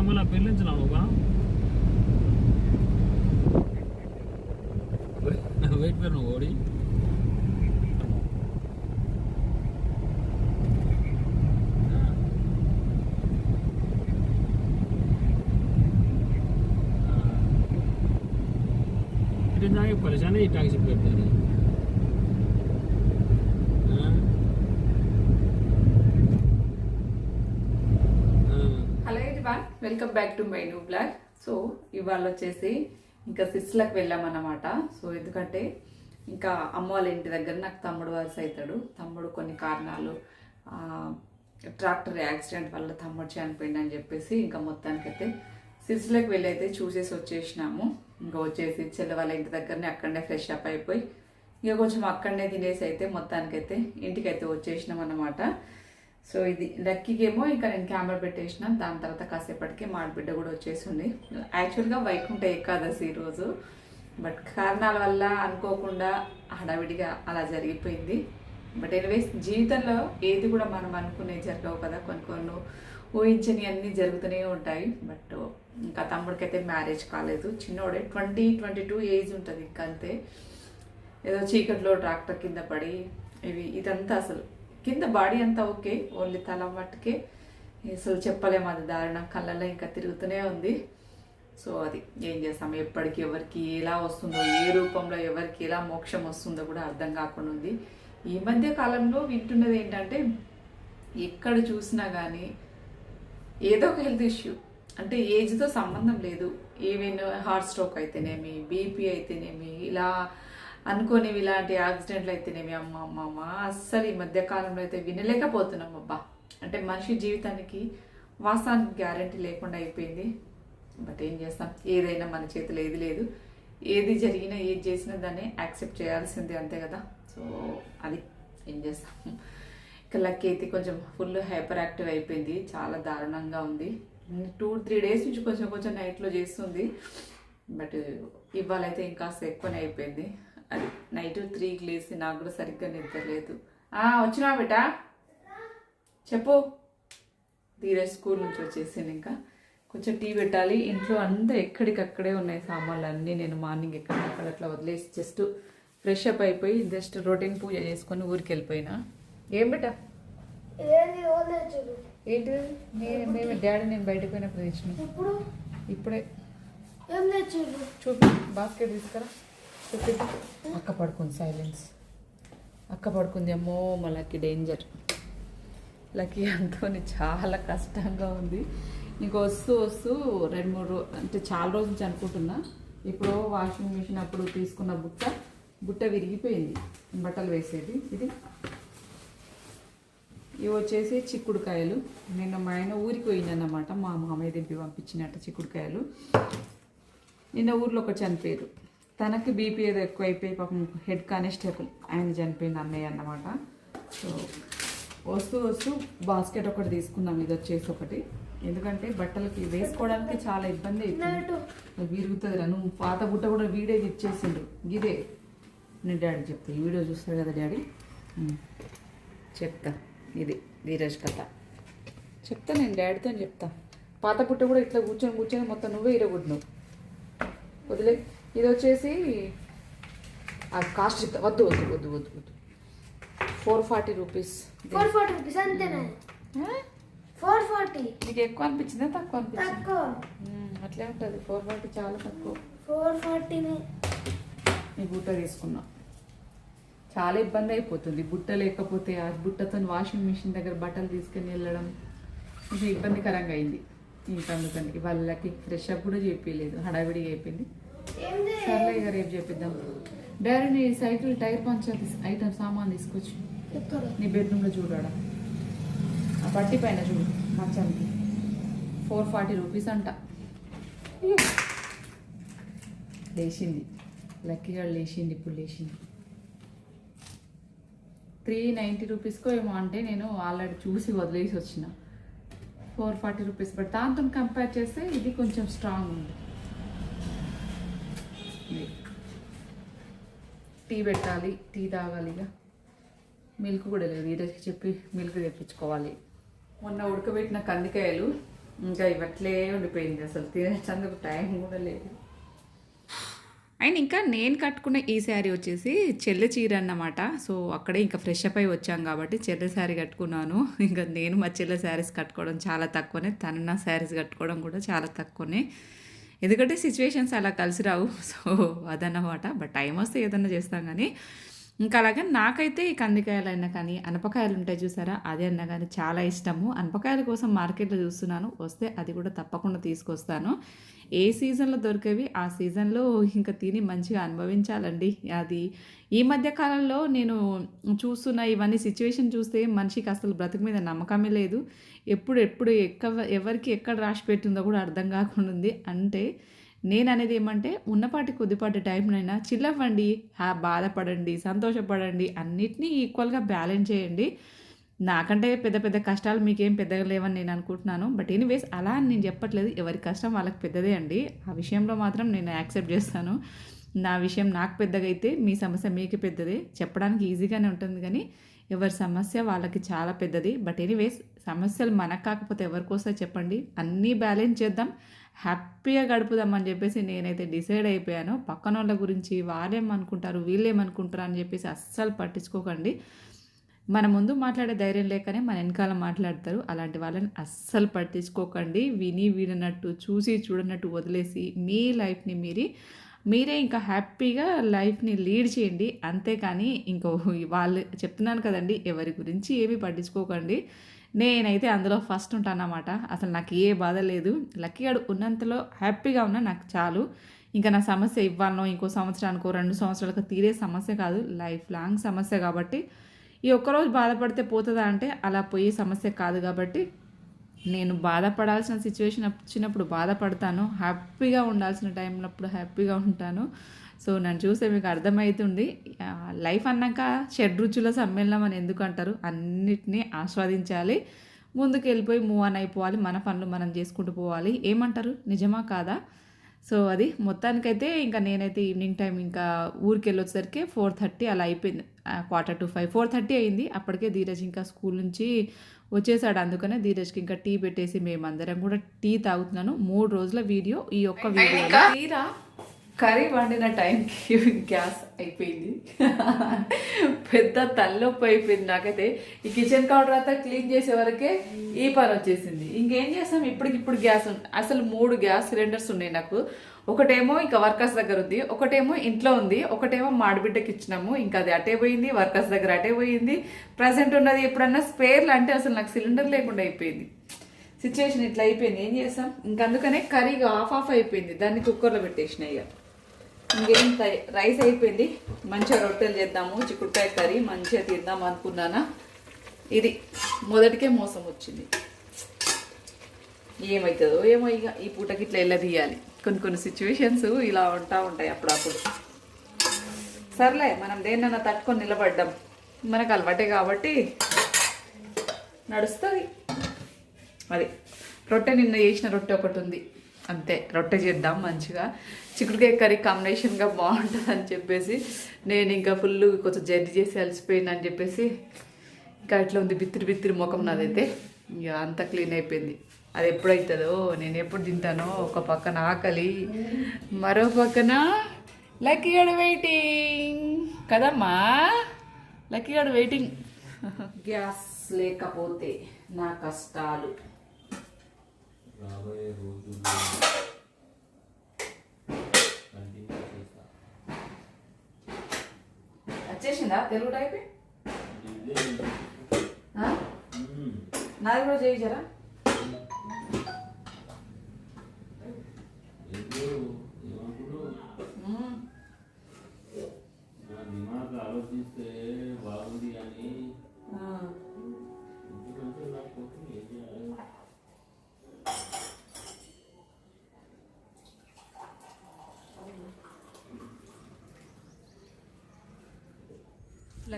मला मला पेरलेच लावू का வெயிட் பண்ணு ஓடி परेशान है टाइम करते हैं। Everyone welcome back to my new blog so ఇవాళ వచ్చేసి ఇంకా సిస్లకు వెళ్ళామన్నమాట. సో ఎందుకంటే ఇంకా అమ్మ వాళ్ళ ఇంటి దగ్గర నాకు తమ్ముడు వరుస అవుతాడు. తమ్ముడు కొన్ని కారణాలు ట్రాక్టర్ యాక్సిడెంట్ వల్ల తమ్ముడు చనిపోయింది అని చెప్పేసి ఇంకా మొత్తానికైతే సిస్లకు వెళ్ళి అయితే చూసేసి వచ్చేసినాము. ఇంకా వచ్చేసి చెల్లె వాళ్ళ ఇంటి దగ్గరనే అక్కడనే ఫ్రెష్ అప్ అయిపోయి ఇక కొంచెం అక్కడనే తినేసి అయితే మొత్తానికైతే ఇంటికైతే వచ్చేసినాం అన్నమాట సో ఇది లక్కీకేమో ఇంకా నేను కెమెరా పెట్టేసిన దాని తర్వాత కాసేపటికి మా బిడ్డ కూడా వచ్చేసింది. యాక్చువల్గా వైకుంఠ ఏకాదశి ఈరోజు బట్ కారణాల వల్ల అనుకోకుండా హడావిడిగా అలా జరిగిపోయింది. బట్ ఎనివేస్ జీవితంలో ఏది కూడా మనం అనుకునే జరగవు కదా. కొన్ని కొన్ని ఊహించని అన్నీ జరుగుతూనే ఉంటాయి. బట్ ఇంకా తమ్ముడికైతే మ్యారేజ్ కాలేదు. చిన్నోడే ట్వంటీ ట్వంటీ టూ ఏజ్ ఉంటుంది ఇంకా అంతే ఏదో చీకట్లో ట్రాక్టర్ కింద పడి ఇవి ఇదంతా అసలు కింద బాడీ అంతా ఓకే ఓన్లీ తల మట్టుకే. అసలు చెప్పలేము అది దారుణం. కళ్ళల్లో ఇంకా తిరుగుతూనే ఉంది. సో అది ఏం చేస్తాం? ఎప్పటికి ఎవరికి ఎలా వస్తుందో ఏ రూపంలో ఎవరికి ఎలా మోక్షం వస్తుందో కూడా అర్థం కాకుండా ఉంది. ఈ మధ్య కాలంలో వింటున్నది ఏంటంటే ఎక్కడ చూసినా కానీ ఏదో ఒక హెల్త్ ఇష్యూ. అంటే ఏజ్తో సంబంధం లేదు. ఈవెన్ హార్ట్ స్ట్రోక్ అయితేనేమి బీపీ అయితేనేమి ఇలా అనుకోనివి ఇలాంటి యాక్సిడెంట్లు అయితేనేమి అమ్మ అమ్మ అమ్మ అస్సలు ఈ మధ్య కాలంలో అయితే వినలేకపోతున్నాం అబ్బా. అంటే మనిషి జీవితానికి వాస్తవానికి గ్యారంటీ లేకుండా అయిపోయింది. బట్ ఏం చేస్తాం? ఏదైనా మన చేతిలో ఏది లేదు. ఏది జరిగినా ఏది చేసినా దాన్ని యాక్సెప్ట్ చేయాల్సిందే అంతే కదా. సో అది ఏం చేస్తాం? ఇక లక్కీ అయితే కొంచెం ఫుల్ హైపర్ యాక్టివ్ అయిపోయింది. చాలా దారుణంగా ఉంది. టూ త్రీ డేస్ నుంచి కొంచెం కొంచెం నైట్లో చేస్తుంది. బట్ ఇవాళ అయితే ఇంకా ఎక్కువనే అయిపోయింది. అది నైట్ త్రీకి లేసి నాకు కూడా సరిగ్గా నిద్ర లేదు. వచ్చినా బేటా చెప్పు. ధీరజ్ స్కూల్ నుంచి వచ్చేసింది ఇంకా. కొంచెం టీ పెట్టాలి. ఇంట్లో అంతా ఎక్కడికక్కడే ఉన్నాయి సామాన్లు అన్నీ నేను మార్నింగ్ ఎక్కడికక్కడ అట్లా వదిలేసి జస్ట్ ఫ్రెష్ అప్ అయిపోయి జస్ట్ రొటీన్ పూజ చేసుకొని ఊరికి వెళ్ళిపోయినా. ఏం చూడు ఏంటి? నేను మేము డాడీ నేను బయటకు పోయినప్పుడు తెచ్చిన. ఇప్పుడు. చూపి బాస్కెట్ తీసుకురా. అక్క పడుకుంది సైలెన్స్ అక్క పడుకుంది అమ్మో మళ్ళీ డేంజర్ లక్కీ అంతోని చాలా కష్టంగా ఉంది. ఇంకో వస్తూ వస్తూ రెండు మూడు అంటే చాలా రోజు నుంచి అనుకుంటున్నా. ఇప్పుడు వాషింగ్ మిషన్ అప్పుడు తీసుకున్న బుట్ట బుట్ట విరిగిపోయింది. బట్టలు వేసేది. ఇది. ఇవి వచ్చేసి చిక్కుడుకాయలు. నిన్న మా ఆయన ఊరికి పోయిందన్నమాట మా మామయ్య దింపి పంపించినట్టు చిక్కుడుకాయలు. నిన్న ఊర్లో ఒక చనిపోయారు. తనకి బీపీ ఏదో ఎక్కువ అయిపోయి పాపం హెడ్ కానిస్టేబుల్ ఆయన చనిపోయింది అన్నయ్య అన్నమాట. సో వస్తూ వస్తూ బాస్కెట్ ఒకటి తీసుకున్నాం ఇది వచ్చేసి ఒకటి. ఎందుకంటే బట్టలకి వేసుకోవడానికి చాలా ఇబ్బంది అవుతుంది. విరుగుతుంది నువ్వు పాత బుట్ట కూడా వీడే ఇచ్చేసిండు. ఇదే. నేను డాడీ చెప్తా. ఈ వీడియో చూస్తాడు కదా డాడీ. చెప్తా. ఇది ధీరజ్ కథ. చెప్తా నేను డాడీతో చెప్తా. పాత పుట్ట కూడా ఇట్లా కూర్చొని కూర్చొని మొత్తం నువ్వే ఇరగొట్టినావు. వదిలే. ఇది వచ్చేసి ఆ కాస్ట్ చెప్తా. వద్దు వద్దు వద్దు వద్దు వద్దు. Four forty rupees four forty rupees అంతేనా? ఫోర్ ఫార్టీ నీకు ఎక్కువ అనిపించిందా? తక్కువ అనిపించింది? తక్కువ. అట్లే ఉంటుంది. ఫోర్ ఫార్టీ చాలా తక్కువ. ఫోర్ ఫార్టీనే ఈ బుట్ట తీసుకున్నా. చాలా ఇబ్బంది అయిపోతుంది. బుట్ట లేకపోతే ఆ బుట్టతో వాషింగ్ మిషన్ దగ్గర బట్టలు తీసుకుని వెళ్ళడం కొంచెం ఇబ్బందికరంగా అయింది. ఇంకా అందుకని వాళ్ళకి ఫ్రెష్ అప్ కూడా చెప్పలేదు హడావిడిగా అయిపోయింది. సర్లే ఇక రేపు చెప్పిద్దాం. డాడీ నీ సైకిల్ టైర్ పంచర్ ఐటమ్ సామాన్ తీసుకొచ్చి నీ బెడ్రూమ్లో చూడాడా. ఆ పట్టి పైన చూడు మంచానికి ఫోర్ ఫార్టీ రూపీస్ అంట. లేచింది. లక్కీగా లేచింది ఇప్పుడు లేచింది. త్రీ నైంటీ రూపీస్కో ఏమో అంటే నేను ఆల్రెడీ చూసి వదిలేసి వచ్చిన. ఫోర్ ఫార్టీ రూపీస్ బట్ దాంతో కంపేర్ చేస్తే ఇది కొంచెం స్ట్రాంగ్ ఉంది. టీ పెట్టాలి టీ తాగాలి ఇక. మిల్క్ కూడా లేదు ఈరోజుకి చెప్పి మిల్క్ తెప్పించుకోవాలి. మొన్న ఉడకబెట్టిన కందికాయలు ఇంకా ఇవట్లే ఉండిపోయింది అసలు తినేటందుకు టైం కూడా లేదు. అండ్ ఇంకా నేను కట్టుకున్న ఈ శారీ వచ్చేసి చెల్లె చీర అన్నమాట. సో అక్కడే ఇంకా ఫ్రెష్ అప్ అయి వచ్చాం కాబట్టి చెల్లె శారీ కట్టుకున్నాను. ఇంకా నేను మా చెల్లె శారీస్ కట్టుకోవడం చాలా తక్కువనే తను నా శారీస్ కట్టుకోవడం కూడా చాలా తక్కువనే. ఎందుకంటే సిచ్యువేషన్స్ అలా కలిసి రావు. సో అదన్నమాట. బట్ టైం వస్తే ఏదన్నా చేస్తాం కానీ ఇంకా అలాగే నాకైతే ఈ కందికాయలు అయినా కానీ అనపకాయలు ఉంటాయి చూసారా? అదే అన్నా కానీ చాలా ఇష్టము. అనపకాయల కోసం మార్కెట్లో చూస్తున్నాను. వస్తే అది కూడా తప్పకుండా తీసుకొస్తాను. ఏ సీజన్లో దొరికేవి ఆ సీజన్లో ఇంకా తిని మంచిగా అనుభవించాలండి. అది ఈ మధ్య కాలంలో నేను చూస్తున్న ఇవన్నీ సిచ్యువేషన్ చూస్తే మనిషికి అసలు బ్రతుకు మీద నమ్మకమే లేదు. ఎప్పుడు ఎప్పుడు ఎక్క ఎవరికి ఎక్కడ రాసి పెట్టిందో కూడా అర్థం కాకుండా ఉంది. అంటే నేను అనేది ఏమంటే ఉన్నపాటి కొద్దిపాటి టైంనైనా చిల్లవ్వండి హ్యా బాధపడండి సంతోషపడండి అన్నిటినీ ఈక్వల్గా బ్యాలెన్స్ చేయండి. నాకంటే పెద్ద పెద్ద కష్టాలు మీకేం పెద్దగా లేవని నేను అనుకుంటున్నాను. బట్ ఎనీవేస్ అలా అని నేను చెప్పట్లేదు. ఎవరి కష్టం వాళ్ళకి పెద్దదే అండి. ఆ విషయంలో మాత్రం నేను యాక్సెప్ట్ చేస్తాను. నా విషయం నాకు పెద్దగా అయితే మీ సమస్య మీకు పెద్దదే. చెప్పడానికి ఈజీగానే ఉంటుంది కానీ ఎవరి సమస్య వాళ్ళకి చాలా పెద్దది. బట్ ఎనీవేస్ సమస్యలు మనకు కాకపోతే ఎవరికి చెప్పండి. అన్నీ బ్యాలెన్స్ చేద్దాం. హ్యాపీగా గడుపుదాం అని చెప్పేసి నేనైతే డిసైడ్ అయిపోయాను. పక్కన వాళ్ళ గురించి వాళ్ళేమనుకుంటారు వీళ్ళేమనుకుంటారు అని చెప్పేసి అస్సలు పట్టించుకోకండి. మన ముందు మాట్లాడే ధైర్యం లేకనే మన వెనకాల మాట్లాడతారు. అలాంటి వాళ్ళని అస్సలు పట్టించుకోకండి. విని విననట్టు చూసి చూడనట్టు వదిలేసి మీ లైఫ్ని మీరి మీరే ఇంకా హ్యాపీగా లైఫ్ని లీడ్ చేయండి. అంతేకాని ఇంకో వాళ్ళు చెప్తున్నాను కదండి ఎవరి గురించి ఏమీ పట్టించుకోకండి. నేనైతే అందులో ఫస్ట్ ఉంటానన్నమాట. అసలు నాకు ఏ బాధ లేదు. లక్కీగాడు ఉన్నంతలో హ్యాపీగా ఉన్నా నాకు చాలు. ఇంకా నా సమస్య ఇవ్వాలనో ఇంకో సంవత్సరానికో రెండు సంవత్సరాలకు తీరే సమస్య కాదు. లైఫ్ లాంగ్ సమస్య కాబట్టి ఈ ఒక్కరోజు బాధపడితే పోతుందా అంటే అలా పోయే సమస్య కాదు కాబట్టి నేను బాధపడాల్సిన సిచ్యువేషన్ వచ్చినప్పుడు బాధపడతాను. హ్యాపీగా ఉండాల్సిన టైంలో హ్యాపీగా ఉంటాను. సో నన్ను చూస్తే మీకు అర్థమవుతుంది లైఫ్ అన్నాక షడ్రుచుల సమ్మేళనం అని ఎందుకు అంటారు? అన్నిటినీ ఆస్వాదించాలి. ముందుకు వెళ్ళిపోయి మూవ్ ఆన్ అయిపోవాలి. మన పనులు మనం చేసుకుంటూ పోవాలి. ఏమంటారు? నిజమా కాదా? సో అది మొత్తానికైతే ఇంకా నేనైతే ఈవినింగ్ టైం ఇంకా ఊరికి వెళ్ళొచ్చేసరికి ఫోర్ థర్టీ అలా అయిపోయింది. Quarter to five. Four thirty అయింది. అప్పటికే ధీరజ్ ఇంకా స్కూల్ నుంచి వచ్చేసాడు. అందుకనే ధీరజ్కి ఇంకా టీ పెట్టేసి మేమందరం కూడా టీ తాగుతున్నాను. మూడు రోజుల వీడియో ఈ ఒక్క వీడియో తీరా కర్రీ వండిన టైంకి గ్యాస్ అయిపోయింది. పెద్ద తలనొప్పి అయిపోయింది నాకైతే. ఈ కిచెన్ కౌంటర్ అంతా క్లీన్ చేసే వరకే ఈ పని వచ్చేసింది. ఇంకేం చేస్తాం? ఇప్పటికిప్పుడు గ్యాస్ అసలు మూడు గ్యాస్ సిలిండర్స్ ఉన్నాయి నాకు. ఒకటేమో ఇంకా వర్కర్స్ దగ్గర ఉంది ఒకటేమో ఇంట్లో ఉంది ఒకటేమో మాడిబిడ్డకి ఇచ్చినాము. ఇంకా అది అటే పోయింది వర్కర్స్ దగ్గర అటే పోయింది. ప్రజెంట్ ఉన్నది ఎప్పుడన్నా స్పేర్లు అంటే అసలు నాకు సిలిండర్ లేకుండా అయిపోయింది. సిచ్యువేషన్ ఇట్లా అయిపోయింది. ఏం చేస్తాం? ఇంక అందుకనే కర్రీగా ఆఫ్ ఆఫ్ అయిపోయింది. దాన్ని కుక్కర్లో పెట్టేసిన ఇక ఇంకేం రైస్ అయిపోయింది. మంచిగా రొట్టెలు చేద్దాము. చిక్కుడుకాయ కర్రీ మంచిగా తిందాం అనుకున్నానా? ఇది మొదటికే మోసం వచ్చింది. ఏమవుతుందో ఏమో ఇక ఈ పూటకి ఇట్లా ఎలా తీయాలి? కొన్ని కొన్ని సిచ్యువేషన్స్ ఇలా ఉంటా ఉంటాయి అప్పుడప్పుడు. సర్లే మనం దేన్నైనా తట్టుకొని నిలబడ్డాం. మనకు అలవాటే కాబట్టి నడుస్తుంది. అది రొట్టె నిన్న చేసిన రొట్టె ఒకటి ఉంది. అంతే రొట్టె చేద్దాం మంచిగా. చిక్కుడుకాయ కర్రీ కాంబినేషన్గా బాగుంటుంది అని చెప్పేసి నేను ఇంకా ఫుల్ కొంచెం జర్నీ చేసి అలసిపోయినా అని చెప్పేసి ఇంకా ఇట్లా ఉంది బిత్తిరి బిత్తిరి ముఖం నాదైతే. ఇక అంతా క్లీన్ అయిపోయింది. అది ఎప్పుడవుతుందో నేను ఎప్పుడు తింటానో ఒక పక్కన ఆకలి మరో పక్కన లక్కీగాడు వెయిటింగ్. కదమ్మా? లక్కీగాడు వెయిటింగ్. గ్యాస్ లేకపోతే నా కష్టాలు. రాబోయే రోజుల్లో కంటిన్యూ చేస్తా. వచ్చేసిందా? తెలుగు టైప్. నాది కూడా చేయించారా?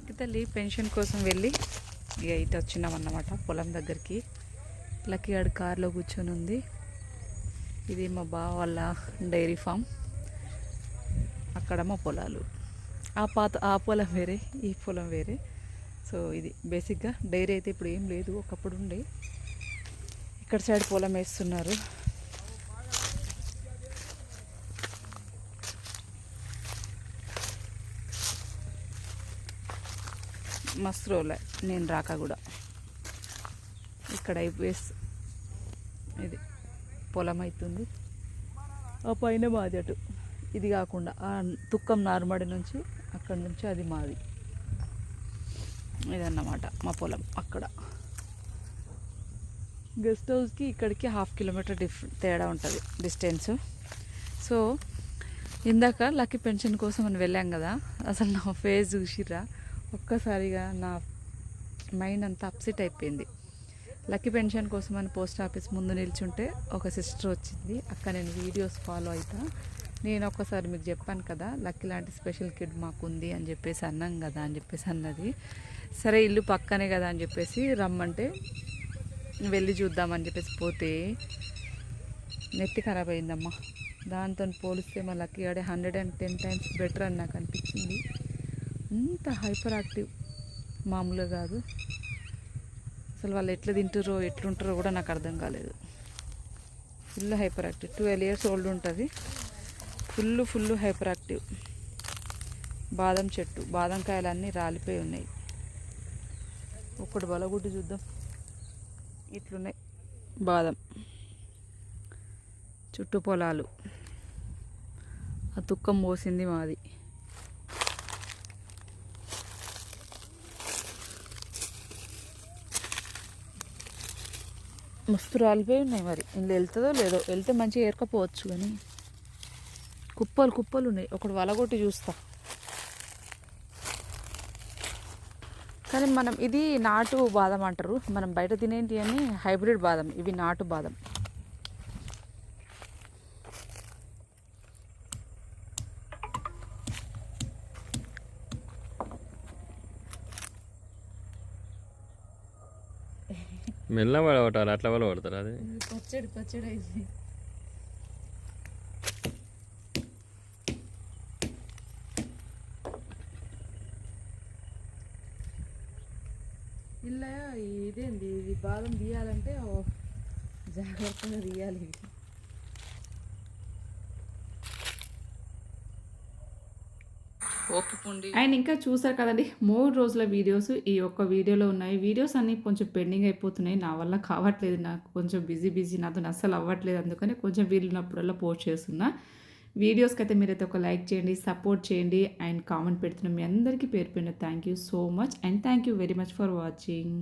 లక్కీ తల్లి పెన్షన్ కోసం వెళ్ళి ఇక ఇటు వచ్చినాం అన్నమాట పొలం దగ్గరికి. లక్కీ గారు కారులో కూర్చొని ఉంది. ఇది మా బావ వాళ్ళ డైరీ ఫామ్. అక్కడ మా పొలాలు. ఆ పాత ఆ పొలం వేరే ఈ పొలం వేరే. సో ఇది బేసిక్గా డైరీ అయితే ఇప్పుడు ఏం లేదు. ఒకప్పుడు ఉండే. ఇక్కడ సైడ్ పొలం వేస్తున్నారు. మస్తు రోలే. నేను రాక కూడా. ఇక్కడ అయిపోయేస్ ఇది పొలం అవుతుంది ఆ పైన మాది అటు. ఇది కాకుండా ఆ తుక్కం నార్మడి నుంచి అక్కడ నుంచి అది మాది. ఇదన్నమాట మా పొలం అక్కడ. గెస్ట్ హౌస్కి ఇక్కడికి హాఫ్ కిలోమీటర్ డిఫ్ తేడా ఉంటుంది డిస్టెన్స్. సో ఇందాక లక్కీ పెన్షన్ కోసం అని వెళ్ళాం కదా. అసలు నా ఫేస్ చూసిర్రా. ఒక్కసారిగా నా మైండ్ అంతా అప్సెట్ అయిపోయింది. లక్కీ పెన్షన్ కోసం అని పోస్ట్ ఆఫీస్ ముందు నిల్చుంటే ఒక సిస్టర్ వచ్చింది. అక్క నేను వీడియోస్ ఫాలో అవుతా నేను ఒక్కసారి మీకు చెప్పాను కదా లక్కీ లాంటి స్పెషల్ కిడ్ మాకు ఉంది అని చెప్పేసి అన్నాం కదా అని చెప్పేసి అన్నది. సరే ఇల్లు పక్కనే కదా అని చెప్పేసి రమ్మంటే వెళ్ళి చూద్దామని చెప్పేసి పోతే నెత్తి ఖరాబ్ అయిందమ్మా. దాంతో పోలిస్తే మా లక్కీ ఆడే hundred and ten times better అని నాకు అనిపించింది. అంత హైపర్ యాక్టివ్ మామూలుగా కాదు. అసలు వాళ్ళు ఎట్లా తింటారో ఎట్లుంటారో కూడా నాకు అర్థం కాలేదు. Full hyper active twelve years old ఉంటుంది. ఫుల్ ఫుల్ హైపర్ యాక్టివ్ బాదం చెట్టు బాదం కాయలన్నీ రాలిపోయి ఉన్నాయి. ఒక్కటి బలగుడ్డు చూద్దాం. ఇట్లున్నాయి. బాదం. చుట్టూ పొలాలు. ఆ తుక్కం పోసింది మాది. మస్తు రాలిపోయి ఉన్నాయి మరి. ఇందులో వెళ్తుందో లేదో వెళ్తే మంచిగా ఏరకపోవచ్చు కానీ. కుప్పలు కుప్పలు ఉన్నాయి. ఒకటి వలగొట్టి చూస్తా. కానీ మనం ఇది నాటు బాదం అంటారు. మనం బయట తినేంటి అని హైబ్రిడ్ బాదం. ఇవి నాటు బాదం. మెల్ల పడబట్టాలి అట్లా వల్ల పడతారు అది? పచ్చడి పచ్చడి అయింది ఇలా ఇదేంది? ఇది బాదం తీయాలంటే జాగ్రత్తగా తీయాలి. అండ్ ఇంకా చూసారు కదండి మూడు రోజుల వీడియోస్ ఈ ఒక్క వీడియోలో ఉన్నాయి. వీడియోస్ అన్నీ కొంచెం పెండింగ్ అయిపోతున్నాయి. నా వల్ల కావట్లేదు నాకు కొంచెం బిజీ బిజీ నాతో అస్సలు అవ్వట్లేదు అందుకని కొంచెం వీలున్నప్పుడల్లా పోస్ట్ చేస్తున్నా. వీడియోస్కి అయితే మీరైతే ఒక లైక్ చేయండి సపోర్ట్ చేయండి అండ్ కామెంట్ పెడుతున్న మీ అందరికీ పేరు పేరున thank you so much and thank you very much for watching.